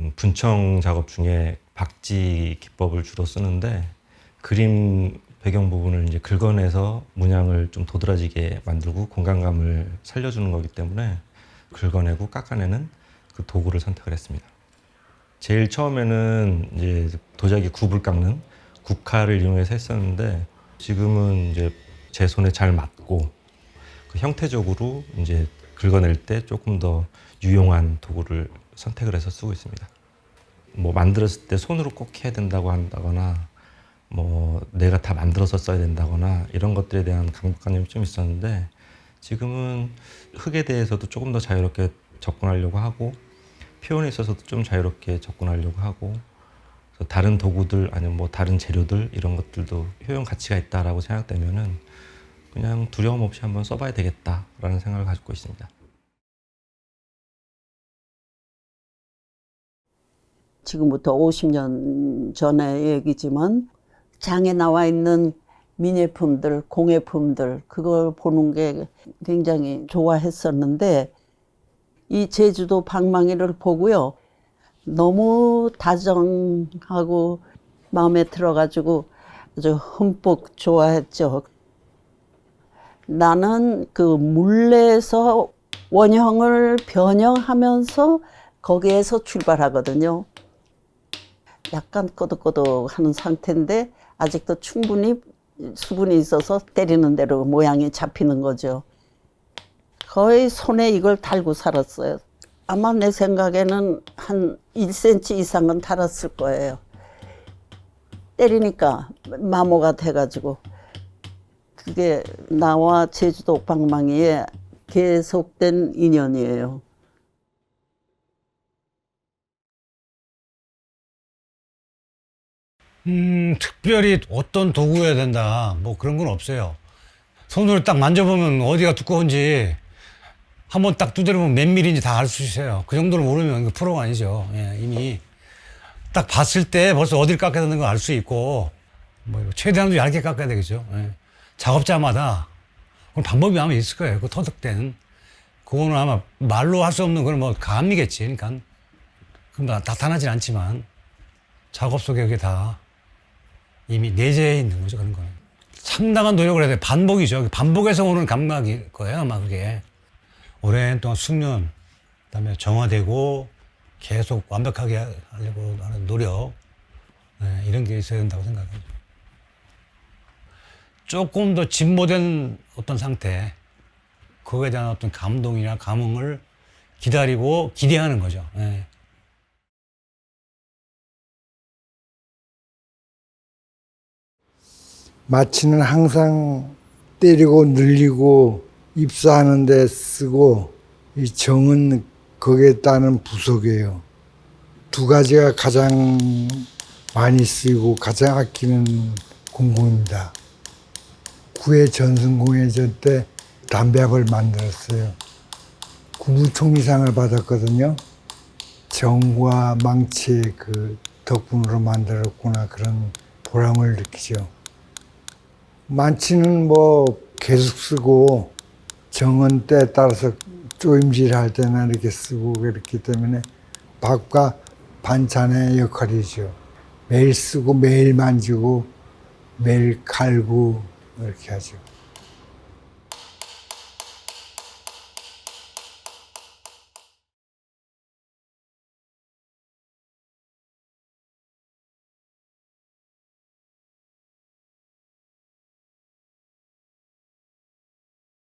음, 분청 작업 중에 박지 기법을 주로 쓰는데 그림 배경 부분을 이제 긁어내서 문양을 좀 도드라지게 만들고 공간감을 살려주는 거기 때문에 긁어내고 깎아내는 그 도구를 선택을 했습니다. 제일 처음에는 이제 도자기 굽을 깎는 국화를 이용해서 했었는데 지금은 이제 제 손에 잘 맞고 그 형태적으로 이제 긁어낼 때 조금 더 유용한 도구를 선택을 해서 쓰고 있습니다. 뭐 만들었을 때 손으로 꼭 해야 된다고 한다거나 뭐 내가 다 만들어서 써야 된다거나 이런 것들에 대한 강박관념이 좀 있었는데 지금은 흙에 대해서도 조금 더 자유롭게 접근하려고 하고 표현에 있어서도 좀 자유롭게 접근하려고 하고 다른 도구들 아니면 뭐 다른 재료들 이런 것들도 효용 가치가 있다라고 생각되면은 그냥 두려움 없이 한번 써봐야 되겠다라는 생각을 가지고 있습니다. 지금부터 50년 전의 얘기지만 장에 나와 있는 민예품들, 공예품들 그걸 보는 게 굉장히 좋아했었는데 이 제주도 방망이를 보고요. 너무 다정하고 마음에 들어가지고 아주 흠뻑 좋아했죠. 나는 그 물레에서 원형을 변형하면서 거기에서 출발하거든요. 약간 꼬득꼬득하는 상태인데 아직도 충분히 수분이 있어서 때리는 대로 모양이 잡히는 거죠. 거의 손에 이걸 달고 살았어요. 아마 내 생각에는 한 1cm 이상은 달았을 거예요. 때리니까 마모가 돼가지고 그게 나와 제주도 방망이의 계속된 인연이에요. 음, 특별히 어떤 도구여야 된다. 뭐 그런 건 없어요. 손으로 딱 만져보면 어디가 두꺼운지 한번 딱 두드려보면 몇 밀인지 다 알 수 있어요. 그 정도를 모르면 그 프로가 아니죠. 예, 이미 딱 봤을 때 벌써 어디를 깎아야 되는 걸 알 수 있고 뭐 이거 최대한 도 얇게 깎아야 되겠죠. 예. 작업자마다 그런 방법이 아마 있을 거예요. 그 터득된. 그거는 아마 말로 할 수 없는 그런 뭐 감이겠지. 그러니까 나- 나타나진 않지만 작업 속에 그게 다 이미 내재해 있는 거죠, 그런 거는. 상당한 노력을 해야 돼. 반복이죠. 반복에서 오는 감각일 거예요, 아마 그게. 오랜 동안 숙련, 그 다음에 정화되고 계속 완벽하게 하려고 하는 노력, 네, 이런 게 있어야 된다고 생각해요. 조금 더 진보된 어떤 상태, 그거에 대한 어떤 감동이나 감흥을 기다리고 기대하는 거죠. 예. 마취는 항상 때리고 늘리고 입사하는 데 쓰고 이 정은 거기에 따른 부속이에요. 두 가지가 가장 많이 쓰이고 가장 아끼는 공공입니다. 구의 전승공예전 때 담배합을 만들었어요. 국무총리상을 받았거든요. 정과 망치의 그 덕분으로 만들었구나 그런 보람을 느끼죠. 많지는 뭐 계속 쓰고 정은 때에 따라서 쪼임질 할 때나 이렇게 쓰고 그렇기 때문에 밥과 반찬의 역할이죠. 매일 쓰고 매일 만지고 매일 갈고 이렇게 하죠.